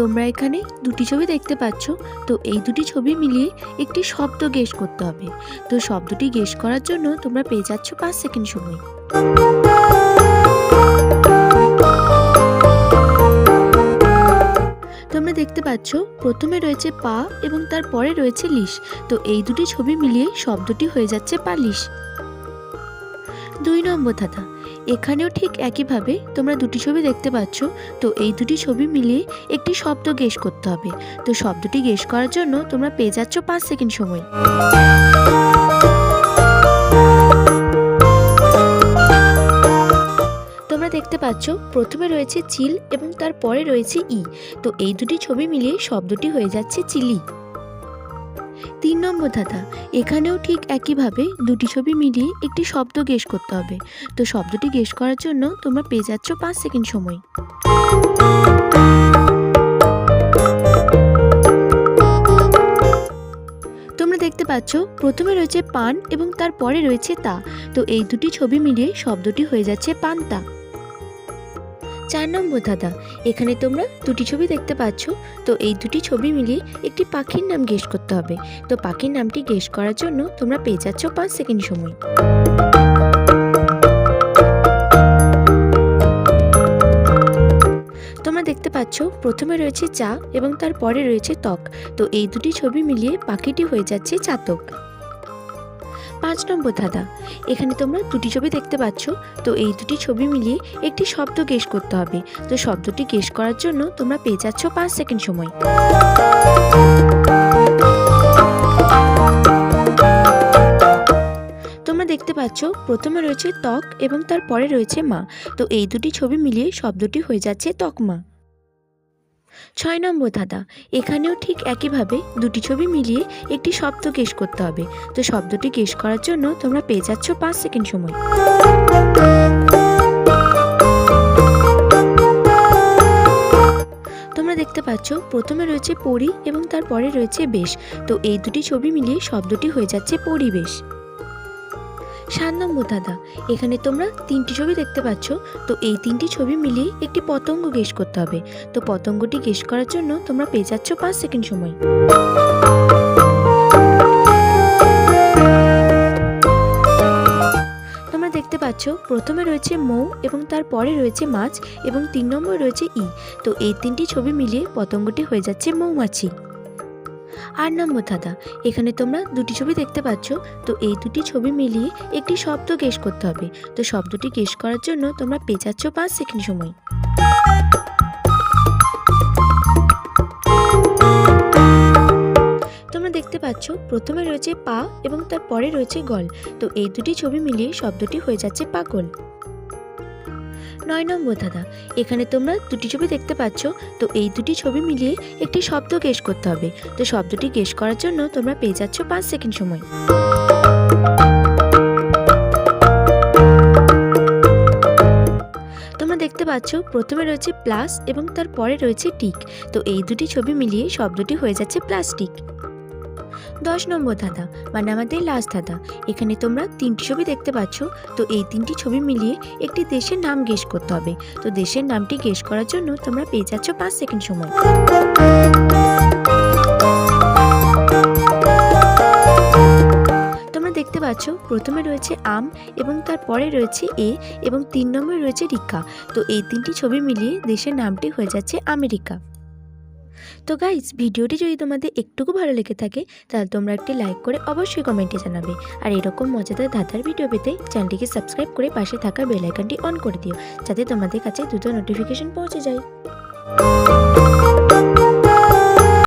তোমরা এখানে দুটি ছবি দেখতে পাচ্ছ। তো এই দুটি ছবি মিলিয়ে একটি শব্দ গেস করতে হবে। তো শব্দটি গেস করার জন্য তোমরা পেয়ে যাচ্ছ পাঁচ সেকেন্ড সময়। তোমরা দেখতে পাচ্ছ, প্রথমে রয়েছে পা এবং তারপরে রয়েছে লিশ। তো এই দুটি ছবি মিলিয়ে শব্দটি হয়ে যাচ্ছে পালিশ। দুই নম্বর ধাঁধা। এখানেও ঠিক একইভাবে তোমরা দুটি ছবি দেখতে পাচ্ছ। তো এই দুটি ছবি মিলিয়ে একটি শব্দ গেস করতে হবে। তো শব্দটি গেস করার জন্য তোমরা পেয়ে যাচ্ছ পাঁচ সেকেন্ড সময়। তোমরা দেখতে পাচ্ছ, প্রথমে রয়েছে চিল এবং তারপরে রয়েছে ই। তো এই দুটি ছবি মিলিয়ে শব্দটি হয়ে যাচ্ছে চিলি। তিন নম্বর ধাঁধা। এখানেও ঠিক একইভাবে দুটি ছবি মিলিয়ে একটি শব্দ গেস করতে হবে। তো শব্দটি গেস করার জন্য তোমরা পেয়ে যাচ্ছ পাঁচ সেকেন্ড সময়। তোমরা দেখতে পাচ্ছ, প্রথমে রয়েছে পান এবং তারপরে রয়েছে তা। তো এই দুটি ছবি মিলিয়ে শব্দটি হয়ে যাচ্ছে পান্তা। চার নম্বর দাদা এখানে তোমরা দুটি ছবি দেখতে পাচ্ছ। তো এই দুটি ছবি মিলিয়ে একটি পাখির নাম গেস করতে হবে। তো পাখির নামটি গেস করার জন্য তোমরা পেয়ে যাচ্ছ পাঁচ সেকেন্ড সময়। তোমরা দেখতে পাচ্ছ, প্রথমে রয়েছে চা এবং তারপরে রয়েছে ত্বক। তো এই দুটি ছবি মিলিয়ে পাখিটি হয়ে যাচ্ছে চাতক। পাঁচ নম্বর ধাঁধা। এখানে তোমরা দুটি ছবি দেখতে পাচ্ছ। তো এই দুটি ছবি মিলিয়ে একটি শব্দ গেস করতে হবে। তো শব্দটি গেস করার জন্য তোমরা পেয়ে যাচ্ছ পাঁচ সেকেন্ড সময়। তোমরা দেখতে পাচ্ছ, প্রথমে রয়েছে ত্বক এবং তারপরে রয়েছে মা। তো এই দুটি ছবি মিলিয়ে শব্দটি হয়ে যাচ্ছে তকমা ছয় নম্বর ধাঁধা। এখানেও ঠিক একইভাবে দুটি ছবি মিলিয়ে একটি শব্দ গেস করতে হবে। তো শব্দটি গেস করার জন্য তোমরা পেয়ে যাচ্ছ পাঁচ সেকেন্ড সময়। তোমরা দেখতে পাচ্ছ, প্রথমে রয়েছে পরি এবং তারপরে রয়েছে বেশ। তো এই দুটি ছবি মিলিয়ে শব্দটি হয়ে যাচ্ছে পরিবেশ। সাত নম্বর দাদা, এখানে তোমরা তিনটি ছবি দেখতে পাচ্ছ। তো এই তিনটি ছবি মিলিয়ে একটি পতঙ্গ গেস করতে হবে। তো পতঙ্গটি গেস করার জন্য তোমরা পেয়ে যাচ্ছ পাঁচ সেকেন্ড সময়। দেখতে পাচ্ছ, প্রথমে রয়েছে মৌ এবং তারপরে রয়েছে মাছ এবং তিন নম্বর রয়েছে ই। তো এই তিনটি ছবি মিলিয়ে পতঙ্গটি হয়ে যাচ্ছে মৌমাছি। আট নম্বর দাদা এখানে তোমরা দুটি ছবি দেখতে পাচ্ছ। তো এই দুটি ছবি মিলিয়ে একটি শব্দ গেস করতে হবে। তো শব্দটি গেস করার জন্য তোমরা পেয়ে যাচ্ছ পাঁচ সেকেন্ড সময়। তোমরা দেখতে পাচ্ছ, প্রথমে রয়েছে পা এবং তারপরে রয়েছে গল। তো এই দুটি ছবি মিলিয়ে শব্দটি হয়ে যাচ্ছে পাগল। নয় নম্বর দাদা, এখানে তোমরা দুটি ছবি দেখতে পাচ্ছ। তো এই দুটি ছবি মিলিয়ে একটি শব্দ গেস করতে হবে। তো শব্দটি গেস করার জন্য তোমরা পেয়ে যাচ্ছ পাঁচ সেকেন্ড সময়। দেখতে পাচ্ছ, প্রথমে রয়েছে প্লাস এবং তারপরে রয়েছে টিক। তো এই দুটি ছবি মিলিয়ে শব্দটি হয়ে যাচ্ছে প্লাস্টিক। দশ নম্বর ধাঁধা মানে আমাদের লাস্ট ধাঁধা। এখানে তোমরা তিনটি ছবি দেখতে পাচ্ছ। তো এই তিনটি ছবি মিলিয়ে একটি দেশের নাম গেস করতে হবে। তো দেশের নামটি গেস করার জন্য তোমরা পেয়ে যাচ্ছ পাঁচ সেকেন্ড সময়। তোমরা দেখতে পাচ্ছ, প্রথমে রয়েছে আম এবং তারপরে রয়েছে এ এবং তিন নম্বরে রয়েছে রিকা তো এই তিনটি ছবি মিলিয়ে দেশের নামটি হয়ে যাচ্ছে আমেরিকা। তো গাইজ ভিডিওটি যদি তোমাদের একটুকু ভালো লেগে থাকে, তাহলে তোমরা একটি লাইক করে অবশ্যই কমেন্টে জানাবে। আর এরকম মজাদার ধাঁধার ভিডিও পেতে চ্যানেলটিকে সাবস্ক্রাইব করে পাশে থাকা বেলাইকানটি অন করে দিও, যাতে তোমাদের কাছে দ্রুত নোটিফিকেশন পৌঁছে যায়।